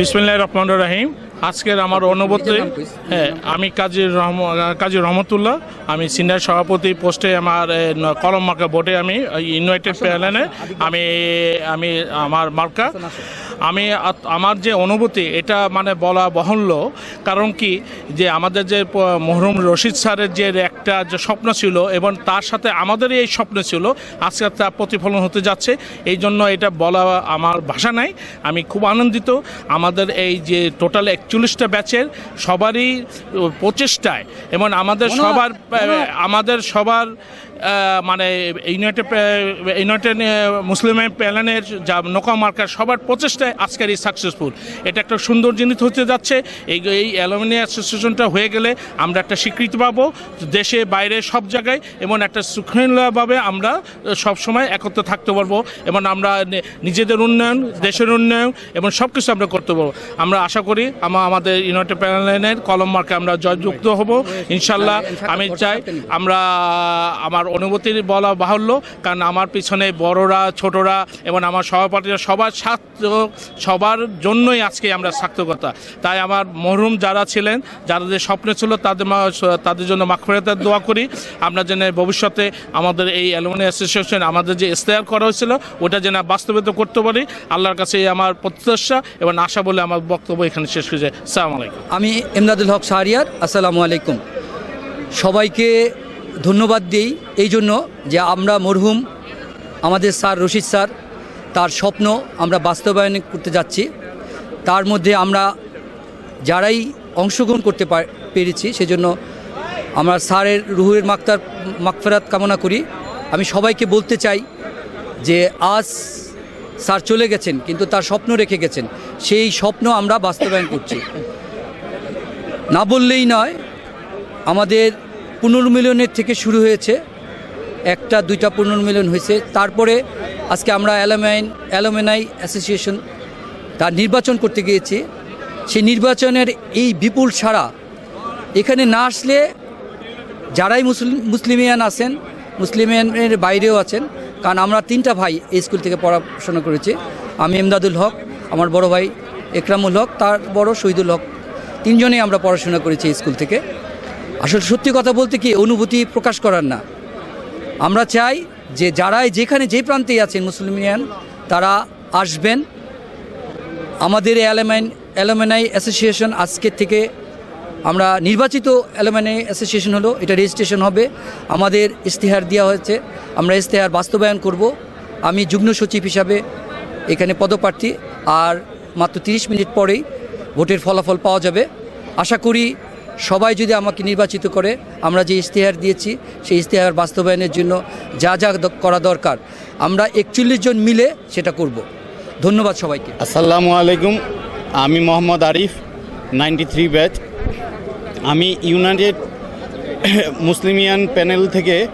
বিসমিল্লাহ রহমান রাহিম। আজকের আমার অনুভূতি। হ্যাঁ আমি কাজী রহম কাজী রহমতুল্লাহ। আমি সিনিয়র সভাপতি পোস্টে আমার কলম মার্কা বোর্ডে আমি ইউনাইটেড প্যানেলে আমি আমি আমার মার্কা আমি আমার যে অনুভূতি এটা মানে বলা বহল্য কারণ কি? যে আমাদের যে মহরুম রশিদ স্যারের যে একটা যে স্বপ্ন ছিল এবং তার সাথে আমাদের এই স্বপ্ন ছিল আজকে তার প্রতিফলন হতে যাচ্ছে। এই জন্য এটা বলা আমার ভাষা নাই। আমি খুব আনন্দিত। আমাদের এই যে টোটাল একচল্লিশটা ব্যাচের সবারই প্রচেষ্টায় এবং আমাদের সবার আমাদের সবার মানে ইউনাইটেড ইউনাইটেড মুসলিম প্যানেলের যা নোকা মার্কার সবার প্রচেষ্টায় আজকের এই সাকসেসফুল এটা একটা সুন্দর জিনিস হতে যাচ্ছে। এই এই অ্যালুমিনি অ্যাসোসিয়েশনটা হয়ে গেলে আমরা একটা স্বীকৃতি পাবো দেশে, বাইরে, সব জায়গায়। এবং একটা শৃঙ্খলাভাবে আমরা সব সময় একত্রে থাকতে পারব। এবং আমরা নিজেদের উন্নয়ন, দেশের উন্নয়ন এবং সব কিছু আমরা করতে পারব। আমরা আশা করি আমা, আমাদের ইউনাইটেড প্যানেলের কলম মার্কে আমরা জয়যুক্ত হব। ইনশাল্লাহ আমি চাই আমরা, আমার অনুভূতি বলা বাহুল্য, কারণ আমার পিছনে বড়রা, ছোটরা এবং আমার সহপাঠীরা সবার স্বার্থ সবার জন্যই আজকে আমরা সার্থকতা। তাই আমার মরহুম যারা ছিলেন, যাদের স্বপ্ন ছিল তাদের তাদের জন্য মাখফেরাতের দোয়া করি। আমরা যেন ভবিষ্যতে আমাদের এই অ্যালুমিনি অ্যাসোসিয়েশন আমাদের যে ইস্তেহার করা হয়েছিল, ওটা যেন বাস্তবায়িত করতে পারি। আল্লাহর কাছে আমার প্রত্যাশা এবং আশা বলে আমার বক্তব্য এখানে শেষ হয়েছে সালাম আলাইকুম। আমি এমদাদুল হক শাহরিয়ার, আসসালামু আলাইকুম। সবাইকে ধন্যবাদ দিই এই জন্য যে আমরা মরহুম, আমাদের স্যার রশিদ স্যার, তার স্বপ্ন আমরা বাস্তবায়ন করতে যাচ্ছি। তার মধ্যে আমরা যারাই অংশগ্রহণ করতে পার- পেরেছি, সেজন্য আমরা স্যারের রুহের মাক্তার মাকফেরাত কামনা করি। আমি সবাইকে বলতে চাই যে আজ স্যার চলে গেছেন, কিন্তু তার স্বপ্ন রেখে গেছেন। সেই স্বপ্ন আমরা বাস্তবায়ন করছি। না বললেই নয়, আমাদের পুনর্মিলনের থেকে শুরু হয়েছে। একটা, দুইটা পুনর্মিলন হয়েছে। তারপরে আজকে আমরা অ্যালোমাইন অ্যালোমেনাই অ্যাসোসিয়েশন তার নির্বাচন করতে গিয়েছি। সেই নির্বাচনের এই বিপুল সারা এখানে না আসলে যারাই মুসলিম, মুসলিমিয়ান আছেন, মুসলিমিয়ানের বাইরেও আছেন, কারণ আমরা তিনটা ভাই এই স্কুল থেকে পড়াশোনা করেছি। আমি এমদাদুল হক, আমার বড় ভাই একরামুল হক, তার বড় শহীদুল হক। তিনজনেই আমরা পড়াশোনা করেছি স্কুল থেকে। আসলে সত্যি কথা বলতে কি, অনুভূতি প্রকাশ করার না। আমরা চাই যে যারাই যেখানে যে প্রান্তেই আছেন মুসলিমিয়ান, তারা আসবেন। আমাদের অ্যালামাইন অ্যালামেনাই অ্যাসোসিয়েশন আজকের থেকে আমরা নির্বাচিত অ্যালামেনাই অ্যাসোসিয়েশন হলো, এটা রেজিস্ট্রেশন হবে। আমাদের ইশতেহার দেওয়া হয়েছে, আমরা ইশতেহার বাস্তবায়ন করব। আমি যুগ্ম সচিব হিসাবে এখানে পদপ্রার্থী, আর মাত্র তিরিশ মিনিট পরেই ভোটের ফলাফল পাওয়া যাবে। আশা করি সবাই যদি আমাকে নির্বাচিত করে, আমরা যে ইশতেহার দিয়েছি, সেই ইশতেহার বাস্তবায়নের জন্য যা যা করা দরকার, আমরা একচল্লিশ জন মিলে সেটা করব। ধন্যবাদ সবাইকে। আসসালামু আলাইকুম। আমি Mohammad Arif ninety three batch. আমি ইউনাইটেড মুসলিমিয়ান প্যানেল থেকে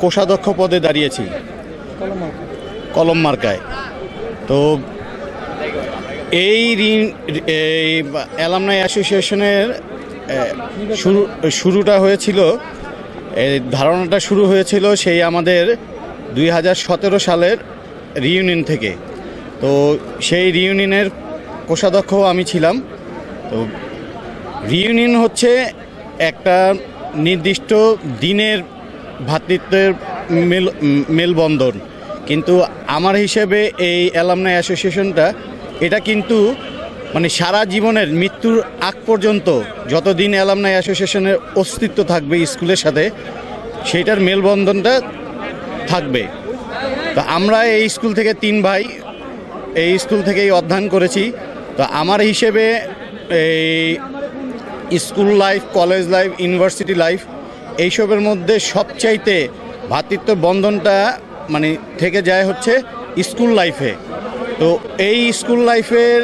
কোষাধ্যক্ষ পদে দাঁড়িয়েছি। কলম মার্কায়। তো এই ঋণ, এই অ্যালামনাই অ্যাসোসিয়েশনের শুরু, শুরুটা হয়েছিল ধারণাটা শুরু হয়েছিল সেই আমাদের দুই হাজার সতেরো সালের রিউনিয়ন থেকে। তো সেই রিউনিয়নের কোষাধ্যক্ষ আমি ছিলাম। তো রিউনিয়ন হচ্ছে একটা নির্দিষ্ট দিনের ভ্রাতৃত্বের মেল, মেলবন্ধন। কিন্তু আমার হিসেবে এই অ্যালামনাই অ্যাসোসিয়েশনটা এটা কিন্তু মানে সারা জীবনের মৃত্যুর আগ পর্যন্ত যতদিন অ্যালামনাই অ্যাসোসিয়েশনের অস্তিত্ব থাকবে স্কুলের সাথে, সেইটার মেলবন্ধনটা থাকবে। তো আমরা এই স্কুল থেকে তিন ভাই, এই স্কুল থেকেই অধ্যয়ন করেছি। তো আমার হিসেবে এই school life, college life, university life, এইসবের মধ্যে সবচাইতে ভ্রাতৃত্ব বন্ধনটা মানে থেকে যায় হচ্ছে স্কুল লাইফে। তো এই স্কুল লাইফের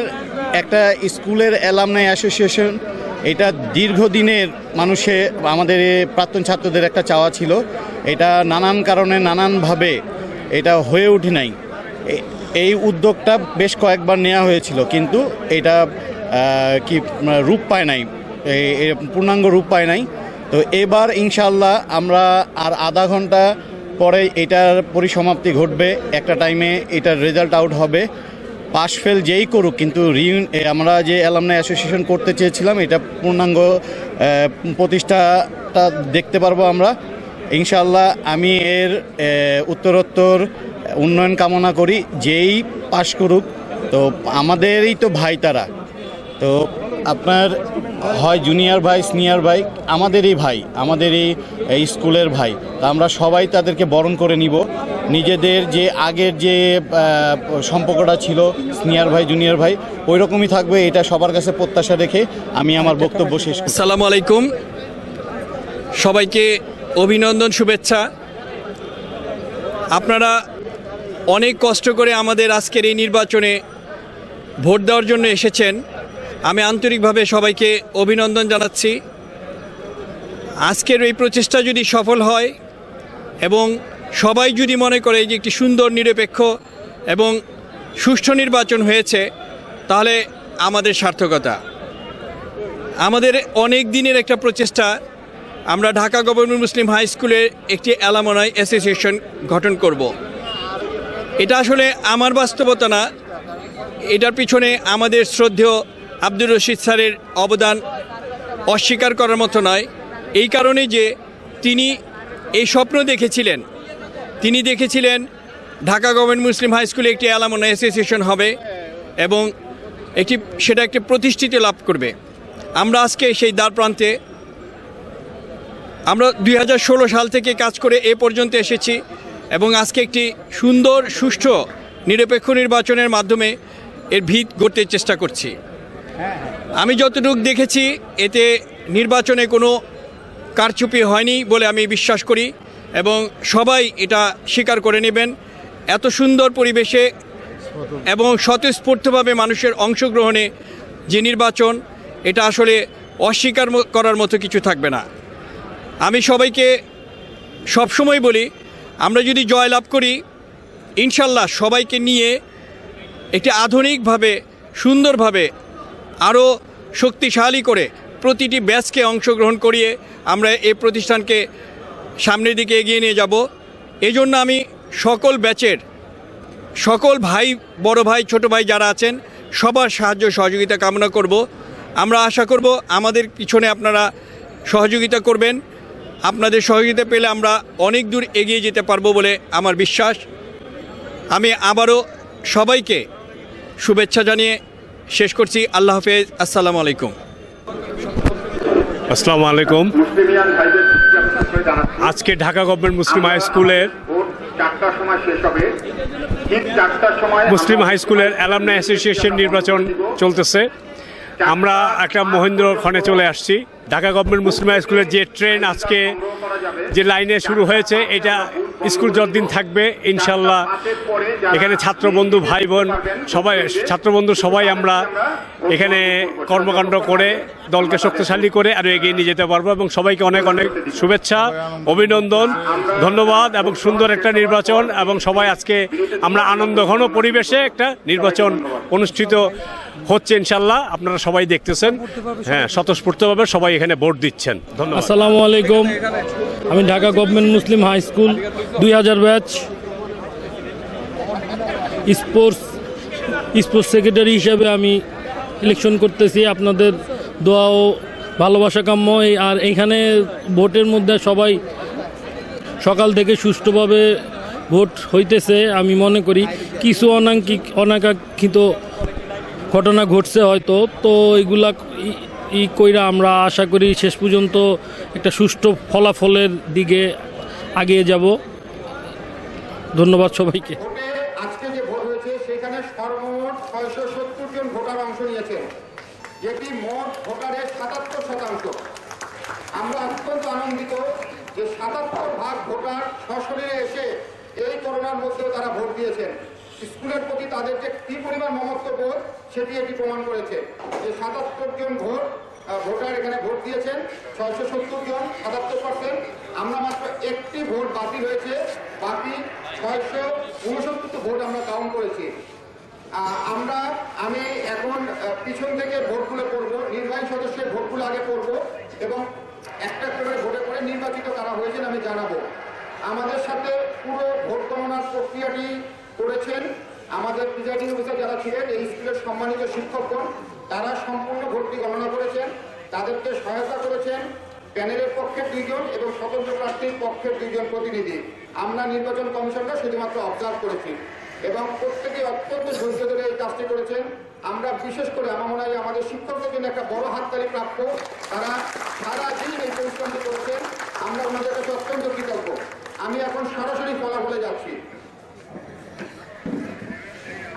একটা স্কুলের অ্যালামনাই অ্যাসোসিয়েশন, এটা দীর্ঘদিনের মানুষে আমাদের প্রাক্তন ছাত্রদের একটা চাওয়া ছিল। এটা নানান কারণে নানানভাবে এটা হয়ে ওঠে নাই। এই উদ্যোগটা বেশ কয়েকবার নেওয়া হয়েছিল, কিন্তু এটা কি, রূপ পায় নাই। পূর্ণাঙ্গ রূপ পায় নাই। তো এবার ইনশাল্লাহ আমরা আর আধা ঘণ্টা পরে এটার পরিসমাপ্তি ঘটবে। একটা টাইমে এটার রেজাল্ট আউট হবে। পাশ ফেল যেই করুক, কিন্তু রিউন আমরা যে অ্যালামনাই অ্যাসোসিয়েশন করতে চেয়েছিলাম, এটা পূর্ণাঙ্গ প্রতিষ্ঠাটা দেখতে পারব আমরা। ইনশাল্লাহ আমি এর উত্তরোত্তর, উন্নয়ন কামনা করি, যেই পাশ করুক। তো আমাদেরই তো ভাই তারা। তো আপনার হয় জুনিয়র ভাই সিনিয়র ভাই, আমাদেরই ভাই, আমাদেরই এই স্কুলের ভাই। তা আমরা সবাই তাদেরকে বরণ করে নিব। নিজেদের যে আগের যে সম্পর্কটা ছিল সিনিয়র ভাই জুনিয়র ভাই ওই রকমই থাকবে, এটা সবার কাছে প্রত্যাশা রেখে আমি আমার বক্তব্য শেষ। আসসালামু আলাইকুম। সবাইকে অভিনন্দন, শুভেচ্ছা। আপনারা অনেক কষ্ট করে আমাদের আজকের এই নির্বাচনে ভোট দেওয়ার জন্য এসেছেন। আমি আন্তরিকভাবে সবাইকে অভিনন্দন জানাচ্ছি আজকের এই প্রচেষ্টা যদি সফল হয় এবং সবাই যদি মনে করে যে একটি সুন্দর, নিরপেক্ষ এবং সুষ্ঠু নির্বাচন হয়েছে, তাহলে আমাদের সার্থকতা আমাদের অনেক দিনের একটা প্রচেষ্টা, আমরা ঢাকা গভর্নমেন্ট মুসলিম হাই স্কুলের একটি অ্যালামনাই অ্যাসোসিয়েশন গঠন করব। এটা আসলে আমার বাস্তবতা না, এটার পিছনে আমাদের শ্রদ্ধেয় আব্দুর রশিদ স্যারের অবদান অস্বীকার করার মতো নয়। এই কারণে যে তিনি এই স্বপ্ন দেখেছিলেন। তিনি দেখেছিলেন ঢাকা গভর্নমেন্ট মুসলিম হাই স্কুলে একটি অ্যালামনা অ্যাসোসিয়েশন হবে এবং একটি সেটা একটি প্রতিষ্ঠিত লাভ করবে। আমরা আজকে সেই দ্বার প্রান্তে আমরা দুই হাজার ষোলো সাল থেকে কাজ করে এ পর্যন্ত এসেছি এবং আজকে একটি সুন্দর, সুষ্ঠু, নিরপেক্ষ নির্বাচনের মাধ্যমে এর ভিত গড়তে চেষ্টা করছি। আমি যতটুকু দেখেছি, এতে নির্বাচনে কোনো কারচুপি হয়নি বলে আমি বিশ্বাস করি এবং সবাই এটা স্বীকার করে নেবেন। এত সুন্দর পরিবেশে এবং স্বতঃস্ফূর্তভাবে মানুষের অংশগ্রহণে যে নির্বাচন, এটা আসলে অস্বীকার করার মতো কিছু থাকবে না। আমি সবাইকে সবসময় বলি, আমরা যদি জয়লাভ করি, ইনশাল্লাহ সবাইকে নিয়ে একটি আধুনিকভাবে, সুন্দরভাবে আরও শক্তিশালী করে প্রতিটি ব্যাচকে অংশগ্রহণ করিয়ে আমরা এই প্রতিষ্ঠানকে সামনের দিকে এগিয়ে নিয়ে যাব। এই জন্য আমি সকল ব্যাচের সকল ভাই, বড় ভাই, ছোট ভাই যারা আছেন, সবার সাহায্য সহযোগিতা কামনা করব। আমরা আশা করব আমাদের পিছনে আপনারা সহযোগিতা করবেন। আপনাদের সহযোগিতা পেলে আমরা অনেক দূর এগিয়ে যেতে পারব বলে আমার বিশ্বাস। আমি আবারও সবাইকে শুভেচ্ছা জানিয়ে শেষ করছি। আল্লাহ হাফেজ। আসসালামু আলাইকুম। আসসালামু আলাইকুম। আজকে ঢাকা গভর্নমেন্ট মুসলিম হাই স্কুলের মুসলিম হাই স্কুলের অ্যালামনা অ্যাসোসিয়েশন নির্বাচন চলতেছে। আমরা একটা মহেন্দ্র খনে চলে আসছি। ঢাকা গভর্নমেন্ট মুসলিম হাই স্কুলের যে ট্রেন আজকে যে লাইনে শুরু হয়েছে, এটা স্কুল যতদিন থাকবে, ইনশাল্লাহ। এখানে ছাত্রবন্ধু ভাই বোন সবাই, ছাত্রবন্ধু সবাই আমরা এখানে কর্মকাণ্ড করে, দলকে শক্তিশালী করে আরও এগিয়ে নিয়ে যেতে পারব এবং সবাইকে অনেক অনেক শুভেচ্ছা, অভিনন্দন, ধন্যবাদ এবং সুন্দর একটা নির্বাচন এবং সবাই আজকে আমরা আনন্দঘন পরিবেশে একটা নির্বাচন অনুষ্ঠিত হচ্ছে ইনশাল্লাহ। আপনারা সবাই দেখতেছেন। হ্যাঁ স্বতঃস্ফূর্তভাবে সবাই এখানে ভোট দিচ্ছেন। ধন্যবাদ। আসসালামু আলাইকুম। আমি Dhaka government Muslim high school, দুই হাজার ব্যাচ, স্পোর্টস স্পোর্টস সেক্রেটারি হিসাবে আমি ইলেকশন করতেছি। আপনাদের দোয়া ও ভালোবাসা কাম্য আর এইখানে ভোটের মধ্যে সবাই সকাল থেকে সুষ্ঠুভাবে ভোট হইতেছে, আমি মনে করি। কিছু অনাঙ্কিক, অনাকাঙ্ক্ষিত ঘটনা ঘটছে হয়তো, তো এগুলা ই- কইরা আমরা আশা করি শেষ পর্যন্ত একটা সুষ্ঠু ফলাফলের দিকে আগিয়ে যাব। ধন্যবাদ সবাইকে। আজকে যে ভোট হয়েছে, সেখানে সর্বমোট ছয়শো সত্তর জন ভোটার অংশ নিয়েছেন যেটি মোট ভোটারের সাতাত্তর শতাংশ। আমরা অত্যন্ত আনন্দিত যে সাতাত্তর ভাগ ভোটার সশরীরে এসে এই করোনার মধ্যেও তারা ভোট দিয়েছেন। স্কুলের প্রতি তাদের যে কি পরিমাণ মমত্ব বোধ, সেটি এটি প্রমাণ করেছে। যে সাতাত্তর জন ভোট ভোটার এখানে ভোট দিয়েছেন, ছয়শো সত্তর জন, সাতাত্তর পার্সেন্ট আমরা মাত্র একটি ভোট বাতিল হয়েছে বাকি ছয়শো উনসত্তরটি ভোট আমরা কাউন্ট করেছি। আমরা, আমি এখন পিছন থেকে ভোটগুলো করব নির্বাহী সদস্যের ভোটগুলো আগে করব এবং একটা করে ভোটে করে নির্বাচিত কারা হয়েছেন আমি জানাব। আমাদের সাথে পুরো ভোট গণনার প্রক্রিয়াটি করেছেন। আমাদের প্রিজাইডিং অফিসার যারা ছিলেন, এই স্কুলের সম্মানিত শিক্ষকগণ তারা সম্পূর্ণ ভর্তি গণনা করেছেন। তাদেরকে সহায়তা করেছেন প্যানেলের পক্ষের দুইজন এবং স্বতন্ত্র প্রার্থীর পক্ষের দুইজন প্রতিনিধি। আমরা নির্বাচন কমিশনটা শুধুমাত্র অবজার্ভ করেছি এবং প্রত্যেকে অত্যন্ত ধৈর্য ধরে এই কাজটি করেছেন। আমরা বিশেষ করে আমার মনে হয় আমাদের শিক্ষকদের জন্য একটা বড় হাততালি প্রাপ্য। তারা সারাদিন এই পরিশ্রমটি করেছেন। আমরা ওনাদের কাছে অত্যন্ত কৃতজ্ঞ। আমি এখন সরাসরি ফলাফলে যাচ্ছি।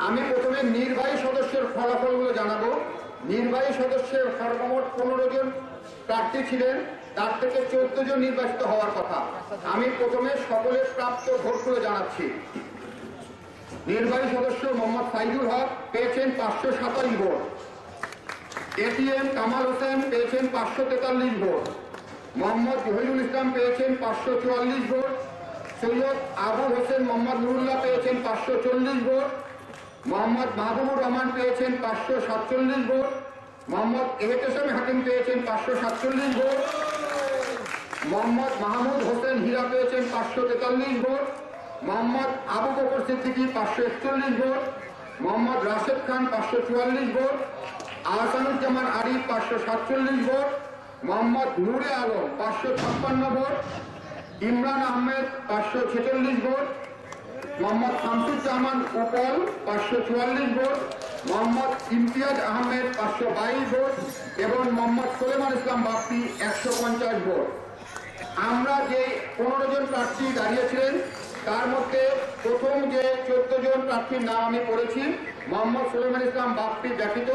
আমি প্রথমে নির্বাহী সদস্যের ফলাফলগুলো জানাব। নির্বাহী সদস্যের সর্বমোট পনেরো জন প্রার্থী ছিলেন, তার থেকে চোদ্দ জন নির্বাচিত হওয়ার কথা। আমি প্রথমে সকলের প্রাপ্ত ভোটগুলো জানাচ্ছি। নির্বাহী সদস্য মোহাম্মদ সাইদুল হক পেয়েছেন পাঁচশো সাতাশ ভোট। এটিএম কামাল হোসেন পেয়েছেন পাঁচশো তেতাল্লিশ ভোট। মোহাম্মদ জহিরুল ইসলাম পেয়েছেন পাঁচশো চুয়াল্লিশ ভোট। সৈয়দ আবুল হোসেন মোহাম্মদ নুরুল্লাহ পেয়েছেন পাঁচশো চল্লিশ ভোট। মোহাম্মদ মাহবুবুর রহমান পেয়েছেন পাঁচশো সাতচল্লিশ ভোট। মোহাম্মদ এহতেসাম হাকিম পেয়েছেন পাঁচশো সাতচল্লিশ ভোট। মোহাম্মদ মাহমুদ হোসেন হীরা পেয়েছেন পাঁচশো তেতাল্লিশ ভোট। মোহাম্মদ আবু বকর সিদ্দিকি পাঁচশো একচল্লিশ ভোট। মোহাম্মদ রাশেদ খান পাঁচশো চুয়াল্লিশ ভোট। আহসানুজ্জামান আরিফ পাঁচশো সাতচল্লিশ ভোট। মোহাম্মদ নূরে আলম পাঁচশো ছাপ্পান্ন ভোট। ইমরান আহমেদ পাঁচশো ছেচল্লিশ ভোট। মোহাম্মদ শামসুজ্জামান উপল পাঁচশো চুয়াল্লিশ ভোট, মোহাম্মদ ইমতিয়াজ আহমেদ পাঁচশো বাইশ ভোট এবং মোহাম্মদ সোলেমান ইসলাম বাপ্পি একশো পঞ্চাশ ভোট। আমরা যে পনেরো জন প্রার্থী দাঁড়িয়েছিলেন তার মধ্যে প্রথম যে চোদ্দ জন প্রার্থীর নাম আমি পড়েছি, মোহাম্মদ সুলেমান ইসলাম বাপ্পি ব্যতীত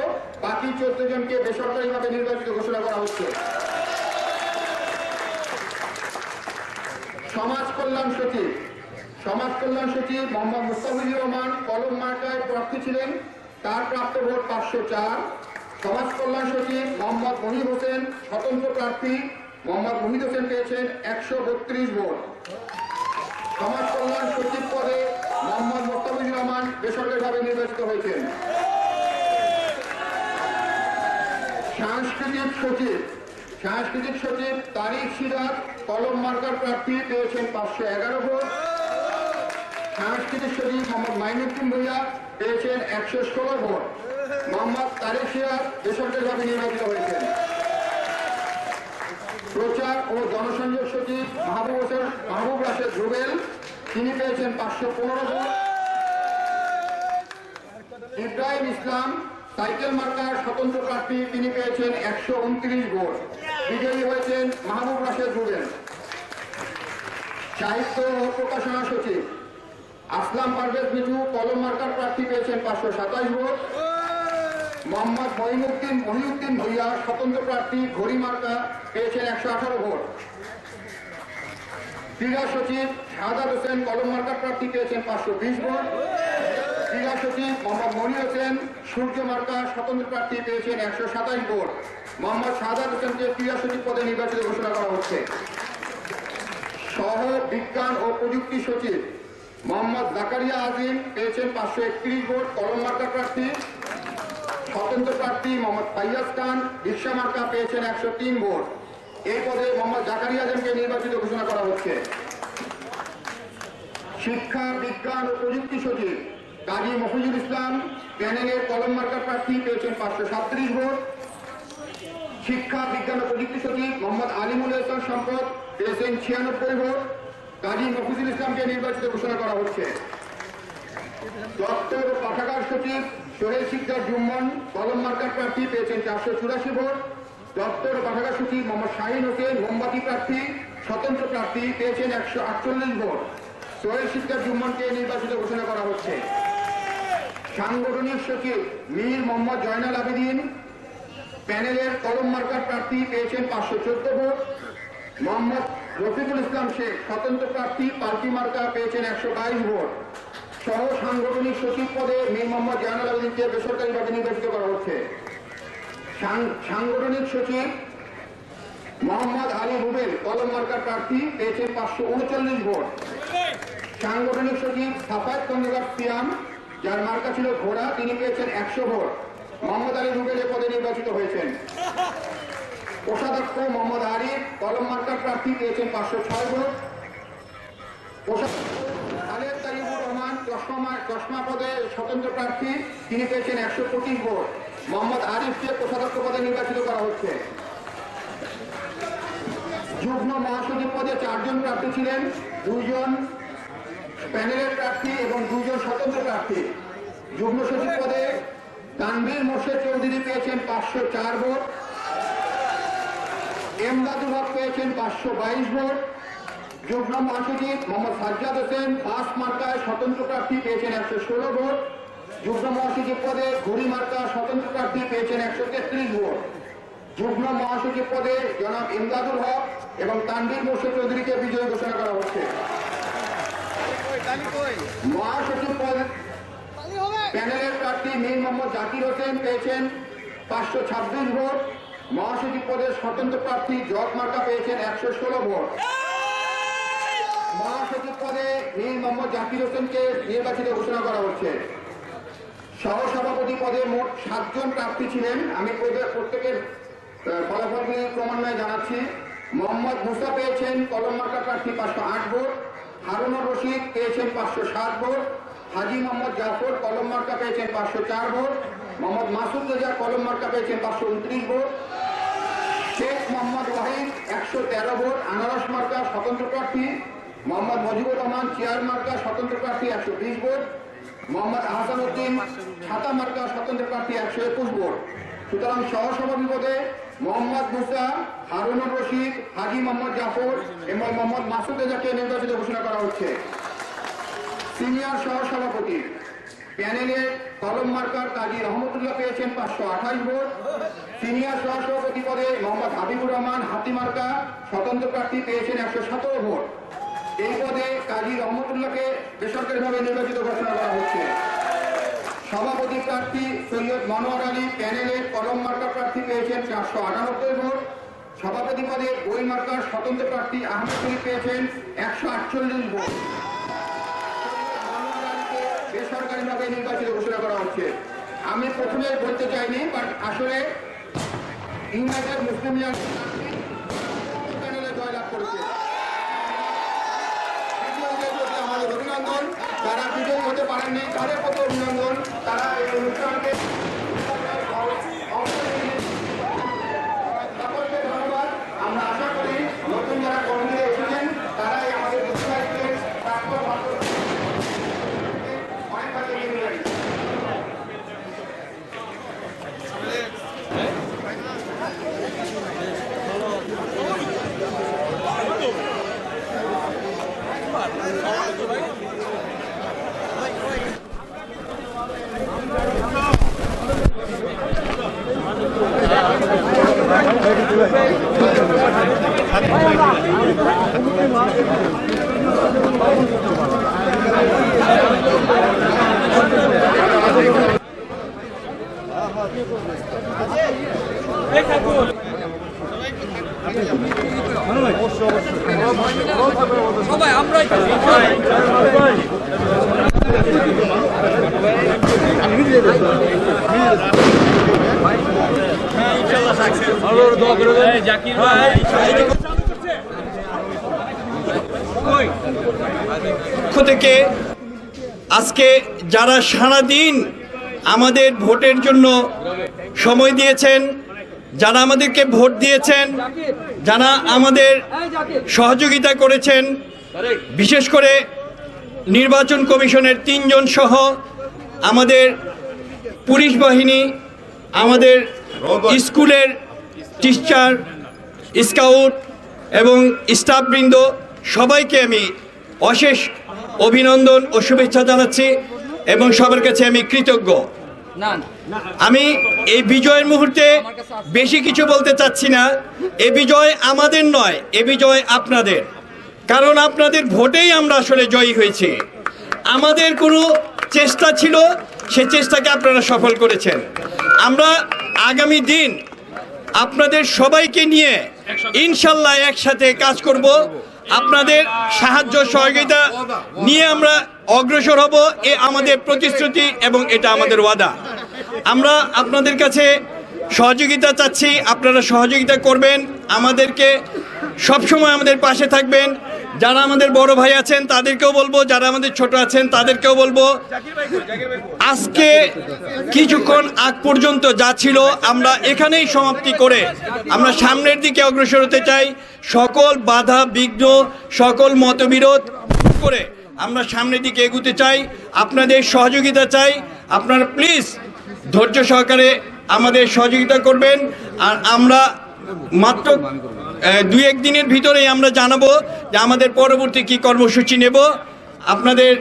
বাকি চোদ্দ জনকে বেসরকারিভাবে নির্বাচিত ঘোষণা করা হচ্ছে। সমাজ কল্যাণ সচিব সমাজ কল্যাণ সচিব মোহাম্মদ মুস্তাফিজুর রহমান কলম মার্কায় প্রার্থী ছিলেন। তার প্রাপ্ত ভোট পাঁচশো চার। সমাজ কল্যাণ সচিব মোহাম্মদ মহিদ হোসেন, স্বতন্ত্র প্রার্থী মোহাম্মদ মহিদ হোসেন পেয়েছেন একশো বত্রিশ ভোট। সমাজ কল্যাণ সচিব পদে মোহাম্মদ মোস্তাফিজুর রহমান বেসরকারিভাবে নির্বাচিত হয়েছেন। সাংস্কৃতিক সচিব সাংস্কৃতিক সচিব তারিক সিরাজ কলম মার্কার প্রার্থী পেয়েছেন পাঁচশো এগারো ভোট। সাংস্কৃতিক সচিব মোহাম্মদ মাইনুদ্দিন ভুইয়া পেয়েছেন একশো ষোলো ভোট। মোহাম্মদ তারিক বেসরকারিভাবে নির্বাচিত হয়েছেন। প্রচার ও জনসংযোগ সচিব মাহবুব হোসেন, মাহবুব রাশেদ রুবেল, তিনি পেয়েছেন পাঁচশো পনেরো ভোট। ইব্রাহিম ইসলাম, সাইকেল মার্কার স্বতন্ত্র প্রার্থী, তিনি পেয়েছেন একশো উনত্রিশ ভোট। বিজয়ী হয়েছেন মাহবুব রাশেদ রুবেল। সাহিত্য ও প্রকাশনা সচিব আসলাম পারভেজ মিঠু, কলম মার্কার প্রার্থী পেয়েছেন পাঁচশো সাতাশ ভোট। মোহাম্মদ মহিনুদ্দিন মহিউদ্দিন ভুইয়া, স্বতন্ত্র প্রার্থী ঘড়ি মার্কা পেয়েছেন একশো আঠারো ভোট। ক্রীড়া সচিব শাহাদ হোসেন কলম মার্কার প্রার্থী পেয়েছেন পাঁচশো বিশ ভোট। ক্রীড়া সচিব মোহাম্মদ মনি হোসেন সূর্য মার্কা স্বতন্ত্র প্রার্থী পেয়েছেন একশো সাতাশ ভোট। মোহাম্মদ শাহাদ হোসেনকে ক্রীড়া সচিব পদে নির্বাচিত ঘোষণা করা হচ্ছে। সহ বিজ্ঞান ও প্রযুক্তি সচিব মোহাম্মদ জাকারিয়া আজিম, পেয়েছেন পাঁচশো একত্রিশ ভোট, কলম মার্কা প্রার্থী। স্বতন্ত্র প্রার্থী মোহাম্মদ ফাইয়াজ খান রিক্সা মার্কা পেয়েছেন একশো তিন ভোট। এই পদে মোহাম্মদ জাকারিয়া আজমকে নির্বাচিত ঘোষণা করা হচ্ছে। শিক্ষা, বিজ্ঞান ও প্রযুক্তি সচিব কাজী মফিজুল ইসলাম, প্যানেলের কলম মার্কা প্রার্থী পেয়েছেন পাঁচশো সাতত্রিশ ভোট। শিক্ষা, বিজ্ঞান ও প্রযুক্তি সচিব মোহাম্মদ আলিমুল ইসলাম সম্পদ, পেয়েছেন ছিয়ানব্বই ভোট। কাজী মফিজুল ইসলামকে নির্বাচিত ঘোষণা করা হচ্ছে। দপ্তর ও পাঠাগার সচিব সোহেল শিকদার জুম্মন কলম মার্কার প্রার্থী পেয়েছেন চারশো চুরাশি ভোট। দপ্তর ও পাঠাগার সচিব মোহাম্মদ শাহিন হোসেন মোমবাতি প্রার্থী, স্বতন্ত্র প্রার্থী পেয়েছেন একশো আটচল্লিশ ভোট। সোহেল শিকদার জুম্মনকে নির্বাচিত ঘোষণা করা হচ্ছে। সাংগঠনিক সচিব মীর মোহাম্মদ জয়নাল আবেদিন প্যানেলের কলম মার্কার প্রার্থী পেয়েছেন পাঁচশো চোদ্দ ভোট। মোহাম্মদ রফিকুল ইসলাম শেখ, স্বতন্ত্র প্রার্থী, পার্টি মার্কা পেয়েছেন একশো বাইশ ভোট। সহ সাংগঠনিক সচিব পদে মীর মোহাম্মদ জাহানুল আবেদিনকে বেসরকারিভাবে নির্বাচিত করা হচ্ছে। সাংগঠনিক সচিব মোহাম্মদ আলী রুবেল কলম মার্কার প্রার্থী, পেয়েছেন পাঁচশো উনচল্লিশ ভোট। সাংগঠনিক সচিব সাফায়ত খন্দকার সিয়াম, যার মার্কা ছিল ঘোড়া, তিনি পেয়েছেন একশো ভোট। মোহাম্মদ আলী রুবেল এ পদে নির্বাচিত হয়েছেন। কোষাধ্যক্ষ মোহাম্মদ আরিফ কলম মার্কার প্রার্থী পেয়েছেন পাঁচশো ছয় ভোট। তালিবুর রহমান, চশমা চশমা পদে স্বতন্ত্র প্রার্থী, তিনি পেয়েছেন একশো পঁচিশ ভোট। মোহাম্মদ আরিফকে কোষাধ্যক্ষ পদে নির্বাচিত করা হচ্ছে। যুগ্ম মহাসচিব পদে চারজন প্রার্থী ছিলেন, দুইজন প্যানেলের প্রার্থী এবং দুইজন স্বতন্ত্র প্রার্থী। যুগ্ম সচিব পদে তানভীর মোর্শেদ চৌধুরী পেয়েছেন পাঁচশো চার ভোট। এমদাদুল হক পেয়েছেন পাঁচশো বাইশ ভোট। যুগ্ম মহাসচিব মোহাম্মদ সাজ্জাদ হোসেন পাঁচ মার্কায় স্বতন্ত্র প্রার্থী পেয়েছেন একশো ষোলো ভোট। যুগ্ম মহাসচিব পদে ঘুড়ি মার্কা স্বতন্ত্র প্রার্থী পেয়েছেন একশো তেত্রিশ ভোট। যুগ্ম মহাসচিব পদে জনাব ইমদাদুল হক এবং তানভীর মোর্শেদ চৌধুরীকে বিজয়ী ঘোষণা করা হচ্ছে। মহাসচিব পদ প্যানেলের প্রার্থী মীর মোহাম্মদ জাকির হোসেন পেয়েছেন পাঁচশো ছাব্বিশ ভোট। মহাসচিব পদের স্বতন্ত্র প্রার্থী জগ মার্কা পেয়েছেন একশো ষোলো ভোট। মহাসচিব পদে মীর মোহাম্মদ জাকির হোসেনকে নির্বাচিত ঘোষণা করা হচ্ছে। সহসভাপতি পদে মোট সাতজন প্রার্থী ছিলেন। আমি পদে প্রত্যেকের ফলাফলগুলি ক্রমান্বয়ে জানাচ্ছি। মোহাম্মদ মুসা পেয়েছেন কলম মার্কা প্রার্থী পাঁচশো আট ভোট। হারুনুর রশিদ পেয়েছেন পাঁচশো সাত ভোট। হাজি মোহাম্মদ জাফর কলম মার্কা পেয়েছেন পাঁচশো চার ভোট। মোহাম্মদ মাসুদ রেজা কলম মার্কা পেয়েছেন পাঁচশো উনত্রিশ ভোট। শেখ মোহাম্মদ ওয়াহিদ একশো তেরো ভোট, আনারস মার্কা স্বতন্ত্র প্রার্থী, মোহাম্মদ মজিবুর রহমান চেয়ার মার্কা স্বতন্ত্র প্রার্থী একশো বিশ ভোট, মোহাম্মদ আহসান উদ্দিন ছাতা মার্কা স্বতন্ত্র প্রার্থী একশো একুশ ভোট। সুতরাং সহসভাপতি পদে মোহাম্মদ মুসা, হারুনুর রশিদ, হাজি মোহাম্মদ জাফর এবং মোহাম্মদ মাসুদ রেজাকে নির্বাচিত ঘোষণা করা হচ্ছে। সিনিয়র সহসভাপতি প্যানেলে কলম মার্কার কাজী রহমতুল্লাহ পেয়েছেন পাঁচশো আঠাশ ভোট। সিনিয়র সহসভাপতি পদে মোহাম্মদ হাবিবুর রহমান, হাতি মার্কা, স্বতন্ত্র প্রার্থী পেয়েছেন একশো সতেরো ভোট। এই পদে কাজী রহমতুল্লাহকে বেসরকারিভাবে নির্বাচিত ঘোষণা করা হচ্ছে। সভাপতি প্রার্থী সৈয়দ মনোয়ার আলী প্যানেলে কলম মার্কা প্রার্থী পেয়েছেন চারশো আটানব্বই ভোট। সভাপতি পদে বই মার্কার স্বতন্ত্র প্রার্থী আহমেদ শরীফ পেয়েছেন একশো আটচল্লিশ ভোট। বেসরকারিভাবে নির্বাচিত ঘোষণা করা হচ্ছে। আমি প্রথমে বলতে চাইনি, বাট আসলে ইউনাইটেড মুসলিম প্যানেলে জয়লাভ করেছে। অভিনন্দন। যারা বিজয়ী হতে পারেননি, তাদের প্রতি অভিনন্দন। তারা এই অনুষ্ঠানকে অংশ নিয়ে সকলকে ধন্যবাদ আমরা আশা করি নতুন যারা কর্মীরা এসেছেন তারাই আমাদের উৎসাহকে প্রাপ্ত অনেকটা এগিয়ে নিয়ে যাবে। সবাই আমরাই পক্ষ থেকে আজকে যারা সারাদিন আমাদের ভোটের জন্য সময় দিয়েছেন, যারা আমাদেরকে ভোট দিয়েছেন, যারা আমাদের সহযোগিতা করেছেন, বিশেষ করে নির্বাচন কমিশনের তিনজন সহ আমাদের পুলিশ বাহিনী, আমাদের স্কুলের টিচার স্কাউট এবং স্টাফবৃন্দ সবাইকে আমি অশেষ অভিনন্দন ও শুভেচ্ছা জানাচ্ছি এবং সবার কাছে আমি কৃতজ্ঞ। আমি এই বিজয়ের মুহূর্তে বেশি কিছু বলতে চাচ্ছি না। এ বিজয় আমাদের নয় এ বিজয় আপনাদের। কারণ আপনাদের ভোটেই আমরা আসলে জয়ী হয়েছি। আমাদের কোনো চেষ্টা ছিল সে চেষ্টাকে আপনারা সফল করেছেন। আমরা আগামী দিন আপনাদের সবাইকে নিয়ে ইনশাল্লাহ একসাথে কাজ করব। আপনাদের সাহায্য সহযোগিতা নিয়ে আমরা অগ্রসর হব। এ আমাদের প্রতিশ্রুতি এবং এটা আমাদের ওয়াদা। আমরা আপনাদের কাছে সহযোগিতা চাচ্ছি, আপনারা সহযোগিতা করবেন, আমাদেরকে সবসময় আমাদের পাশে থাকবেন। যারা আমাদের বড় ভাই আছেন, তাদেরকেও বলব, যারা আমাদের ছোট আছেন, তাদেরকেও বলব। আজকে কিছুক্ষণ আগ পর্যন্ত যা ছিল, আমরা এখানেই সমাপ্তি করে আমরা সামনের দিকে অগ্রসর হতে চাই। সকল বাধা, বিঘ্ন, সকল মতবিরোধ করে আমরা সামনের দিকে এগুতে চাই। আপনাদের সহযোগিতা চাই। আপনারা প্লিজ ধৈর্য সহকারে আমাদের সহযোগিতা করবেন। আর আমরা মাত্র দুই এক দিনের ভিতরেই আমরা জানাব যে আমাদের পরবর্তী কি কর্মসূচি নেব। আপনাদের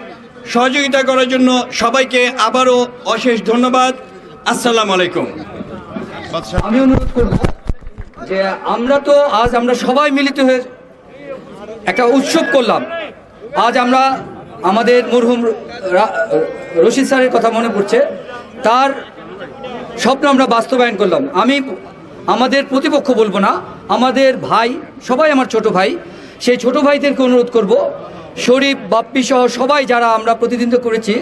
সহযোগিতা করার জন্য সবাইকে আবারও অশেষ ধন্যবাদ। আসসালামু আলাইকুম। আমি অনুরোধ করব যে আমরা তো আজ আমরা সবাই মিলিত হয়ে একটা উৎসব করলাম। আজ আমরা আমাদের মরহুম রশিদ স্যারের কথা মনে পড়ছে। তার স্বপ্ন আমরা বাস্তবায়ন করলাম। আমি আমাদের প্রতিপক্ষ বলব না, আমাদের ভাই, সবাই আমার ছোট ভাই, সেই ছোট ভাইদেরকে অনুরোধ করব, শরীফ, বাপ্পি সহ সবাই যারা আমরা প্রতিনিধিত্ব করেছি,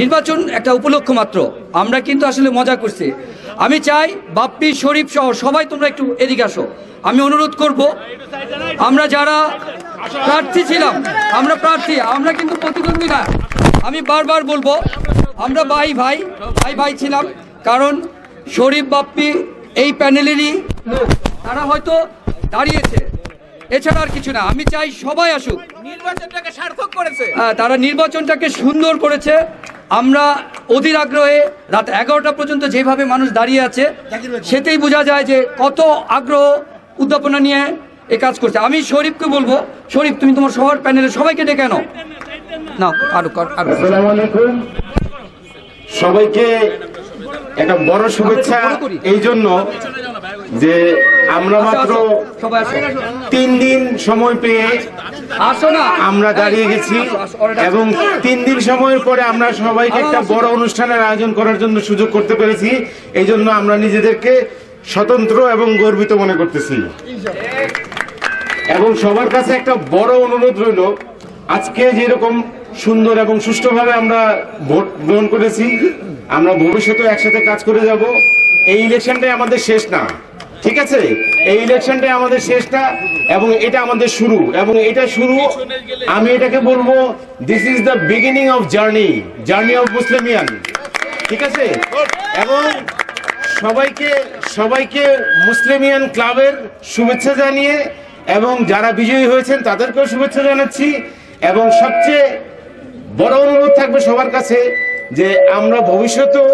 নির্বাচন একটা উপলক্ষ মাত্র, আমরা কিন্তু আসলে মজা করছি। আমি চাই বাপ্পি, শরীফ সহ সবাই তোমরা একটু এদিকে আসো। আমি অনুরোধ করব, আমরা যারা প্রার্থী ছিলাম, আমরা প্রার্থী, আমরা কিন্তু প্রতিদ্বন্দ্বী না। আমি বারবার বলব, আমরা ভাই ভাই ভাই ভাই ছিলাম, কারণ শরীফ বাপ্পি এই প্যানেলেরই লোক তারা হয়তো দাঁড়িয়েছে। এছাড়া আর কিছু না আমি চাই সবাই আসুক। নির্বাচনটাকে সার্থক করেছে। তারা নির্বাচনটাকে সুন্দর করেছে। আমরা অধীর আগ্রহে রাত এগারোটা পর্যন্ত যেভাবে মানুষ দাঁড়িয়ে আছে সেটাই বোঝা যায় যে কত আগ্রহ উদ্যাপনা নিয়ে এ কাজ করছে। আমি শরীফকে বলব শরীফ তুমি তোমার সবার প্যানেলে সবাইকে ডেকে আনো। না আরও আরও। সবাইকে একটা বড় শুভেচ্ছা এই জন্য যে আমরা মাত্র আসো, সবাই আসো। তিন দিন সময় পেয়ে আমরা দাঁড়িয়ে গেছি। এবং তিন দিন সময়ের পরে আমরা সবাইকে একটা বড় অনুষ্ঠানের আয়োজন করার জন্য সুযোগ করতে পেরেছি। এই জন্য আমরা নিজেদেরকে স্বতন্ত্র এবং গর্বিত মনে করতেছি। এবং সবার কাছে একটা বড় অনুরোধ রইল আজকে যেরকম সুন্দর এবং সুষ্ঠুভাবে আমরা ভোট গ্রহণ করেছি আমরা ভবিষ্যতে একসাথে কাজ করে যাব। এই ইলেকশনটাই আমাদের শেষ না। ঠিক আছে? এই ইলেকশনটাই আমাদের শেষ না এবং এটা আমাদের শুরু। এবং এটা শুরু, আমি এটাকে বলব this is the beginning of journey journey of Muslimian ঠিক আছে? এবং সবাইকে সবাইকে মুসলিমিয়ান ক্লাবের শুভেচ্ছা জানিয়ে এবং যারা বিজয়ী হয়েছেন তাদেরকেও শুভেচ্ছা জানাচ্ছি। এবং সবচেয়ে বড় অনুরোধ থাকবে সবার কাছে যে আমরা ভবিষ্যতেও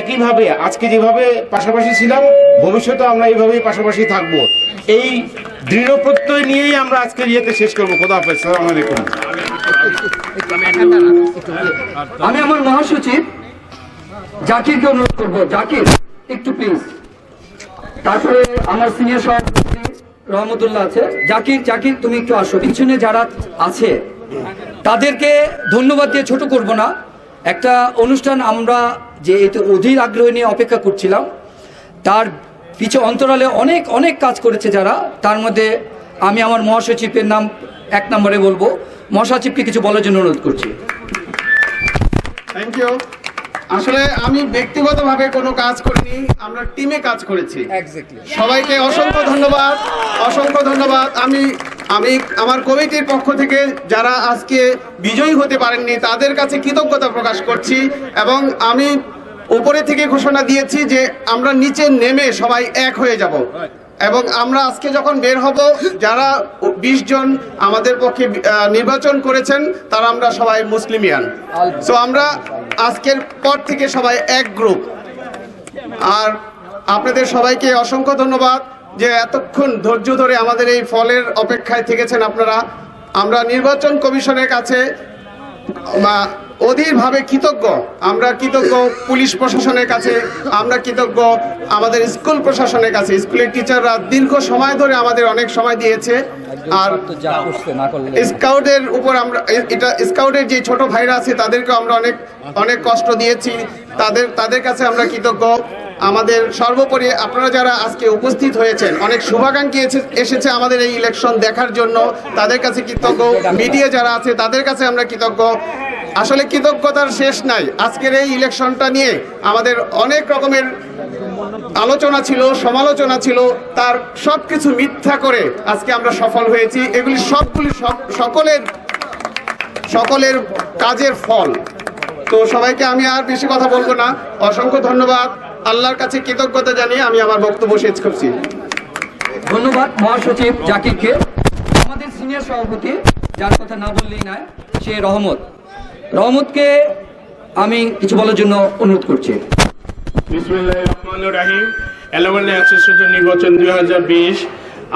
একইভাবে, আজকে যেভাবে পাশাপাশি ছিলাম ভবিষ্যতে আমরা এইভাবেই পাশাপাশি থাকব। এই দৃঢ় প্রত্যয় নিয়েই আমরা আজকের ইয়েতে শেষ করব। খোদা হাফেজ, সালাম আলাইকুম। আমি আমার মহাসচিব জাকিরকে অনুরোধ করব। জাকির, একটু প্লিজ তারপরে আমার সিনিয়র সভাপতি রহমতুল্লাহ আছে। জাকির জাকির, তুমি একটু আসো। পিছনে যারা আছে, তাদেরকে ধন্যবাদ দিয়ে ছোট করব না। একটা অনুষ্ঠান আমরা যে এতে অধীর আগ্রহ নিয়ে অপেক্ষা করছিলাম, তার পিছু অন্তরালে অনেক অনেক কাজ করেছে যারা। তার মধ্যে আমি আমার মহাসচিবের নাম এক নম্বরে বলব। মহাসচিবকে কিছু বলার জন্য অনুরোধ করছি। থ্যাংক ইউ আসলে আমি ব্যক্তিগতভাবে কোনো কাজ করিনি আমরা টিমে কাজ করেছি। সবাইকে অসংখ্য ধন্যবাদ অসংখ্য ধন্যবাদ। আমি আমি আমার কমিটির পক্ষ থেকে যারা আজকে বিজয়ী হতে পারেননি তাদের কাছে কৃতজ্ঞতা প্রকাশ করছি এবং আমি উপরে থেকে ঘোষণা দিয়েছি যে আমরা নিচে নেমে সবাই এক হয়ে যাব। এবং আমরা আজকে যখন বের হব, যারা বিশ জন আমাদের পক্ষে নির্বাচন করেছেন, তারা আমরা সবাই মুসলিমিয়ান। সো আমরা আজকের পর থেকে সবাই এক গ্রুপ আর আপনাদের সবাইকে অসংখ্য ধন্যবাদ যে এতক্ষণ ধৈর্য ধরে আমাদের এই ফলের অপেক্ষায় থেকেছেন আপনারা। আমরা নির্বাচন কমিশনের কাছে অধীরভাবে কৃতজ্ঞ। আমরা কৃতজ্ঞ পুলিশ প্রশাসনের কাছে, আমরা কৃতজ্ঞ আমাদের স্কুল প্রশাসনের কাছে। স্কুলের টিচাররা দীর্ঘ সময় ধরে আমাদের অনেক সময় দিয়েছে। আর স্কাউটের উপর আমরা, এটা স্কাউটের যে ছোট ভাইরা আছে তাদেরকে আমরা অনেক অনেক কষ্ট দিয়েছি। তাদের তাদের কাছে আমরা কৃতজ্ঞ। আমাদের সর্বোপরি আপনারা যারা আজকে উপস্থিত হয়েছেন, অনেক শুভাকাঙ্ক্ষী এসে- এসেছে আমাদের এই ইলেকশন দেখার জন্য। তাদের কাছে কৃতজ্ঞ। মিডিয়া যারা আছে, তাদের কাছে আমরা কৃতজ্ঞ। আসলে কৃতজ্ঞতার শেষ নাই। আজকের এই ইলেকশনটা নিয়ে আমাদের অনেক রকমের আলোচনা ছিল, সমালোচনা ছিল। তার সব কিছু মিথ্যা করে আজকে আমরা সফল হয়েছি। এগুলি সবগুলি সক- সকলের সকলের কাজের ফল। তো সবাইকে আমি আর বেশি কথা বলব না। অসংখ্য ধন্যবাদ। আল্লাহর কাছে কৃতজ্ঞতা জানিয়ে আমি আমার বক্তব্য শেষ করছি। ধন্যবাদ মহাসচিব জাকিরকে। আমাদের সিনিয়র সভাপতি, যার কথা না বললেই নয়, সে রহমত। রহমতকে আমি কিছু বলার জন্য অনুরোধ করছি। বিসমিল্লাহির রহমানির রহিম। এলেভেন অ্যাসোসিয়েশন নির্বাচন দুই হাজার বিশ।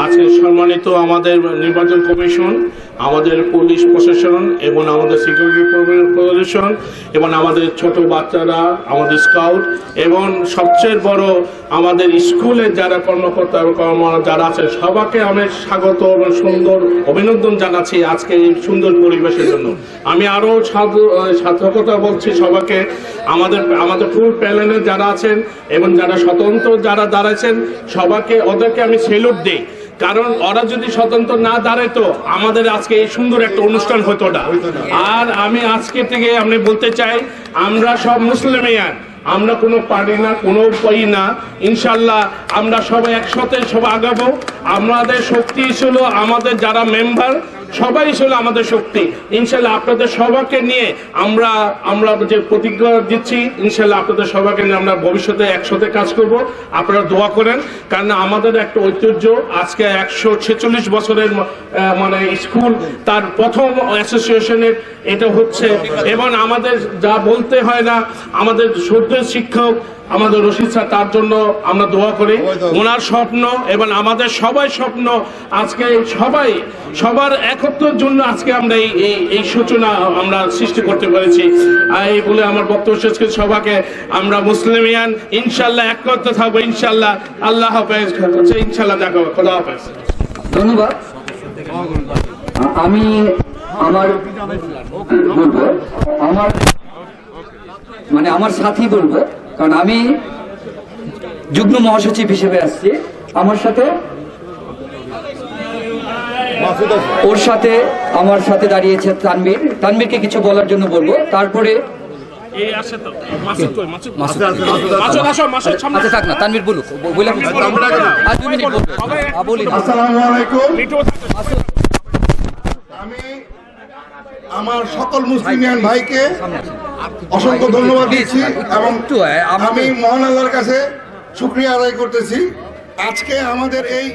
আজকে সম্মানিত আমাদের নির্বাচন কমিশন, আমাদের পুলিশ প্রশাসন এবং আমাদের সিকিউরিটি প্রশাসন এবং আমাদের ছোট বাচ্চারা, আমাদের স্কাউট এবং সবচেয়ে বড় আমাদের স্কুলের যারা কর্মকর্তা যারা আছেন সবাইকে আমি স্বাগত এবং সুন্দর অভিনন্দন জানাচ্ছি আজকে এই সুন্দর পরিবেশের জন্য। আমি আরও সার্থকতা বলছি সবাইকে, আমাদের আমাদের ফুল প্যানেলে যারা আছেন এবং যারা স্বতন্ত্র যারা দাঁড়াচ্ছেন সবাইকে ওদেরকে আমি সেলুট দিই। কারণ ওরা যদি স্বতন্ত্র না দাঁড়াইতো আমাদের আজকে এই সুন্দর একটা অনুষ্ঠান হতো না। আর আমি আজকে থেকে আমি বলতে চাই, আমরা সব মুসলিমিয়ান আমরা কোনো পারি না, কোনো পাই না। ইনশাল্লাহ আমরা সবাই একসাথে সব আগাবো। আমাদের শক্তি ছিল আমাদের যারা মেম্বার সবাই ছিল আমাদের শক্তি। ইনশাল্লাহ আপনাদের সবাইকে নিয়ে আমরা আমরা যে প্রতিজ্ঞা দিচ্ছি, ইনশাল্লাহ আপনাদের সবাইকে নিয়ে আমরা ভবিষ্যতে একসাথে কাজ করব। আপনারা দোয়া করেন, কারণ আমাদের একটা ঐতিহ্য, আজকে একশো ছেচল্লিশ বছরের মানে স্কুল, তার প্রথম অ্যাসোসিয়েশনের এটা হচ্ছে। এবং আমাদের যা বলতে হয় না, আমাদের সদ্য শিক্ষক আমাদের রশিদ স্যার তার জন্য আমরা দোয়া করি। ওনার স্বপ্ন এবং আমাদের সবাই স্বপ্ন আজকে সবাই সবার একত্রের জন্য আজকে আমরা এই এই এই সূচনা আমরা সৃষ্টি করতে পেরেছি। আর এই বলে আমার বক্তব্য শেষ করছি সবাইকে আমরা মুসলিমিয়ান ইনশাল্লাহ এক করতে থাকব ইনশাল্লাহ আল্লাহ হাফেজ হচ্ছে ইনশাল্লাহ দেখা হবে। খোদা হাফেজ। ধন্যবাদ। আমি আমার আমার মানে আমার সাথী বলব কারণ আমি যুগ্ম মহাসচিব হিসেবে আসছি। আমার সাথে ওর সাথে আমার সাথে দাঁড়িয়েছে তানবীর। তানবীরকে কিছু বলার জন্য বলব। তারপরে আচ্ছা তানবীর বলুক। আমি আমার সকল মুসলিমিয়ান ভাইকে অসংখ্য ধন্যবাদ দিচ্ছি এবং আমি মহান আল্লাহর কাছে শুক্রিয়া আদায় করতেছি। আজকে আমাদের এই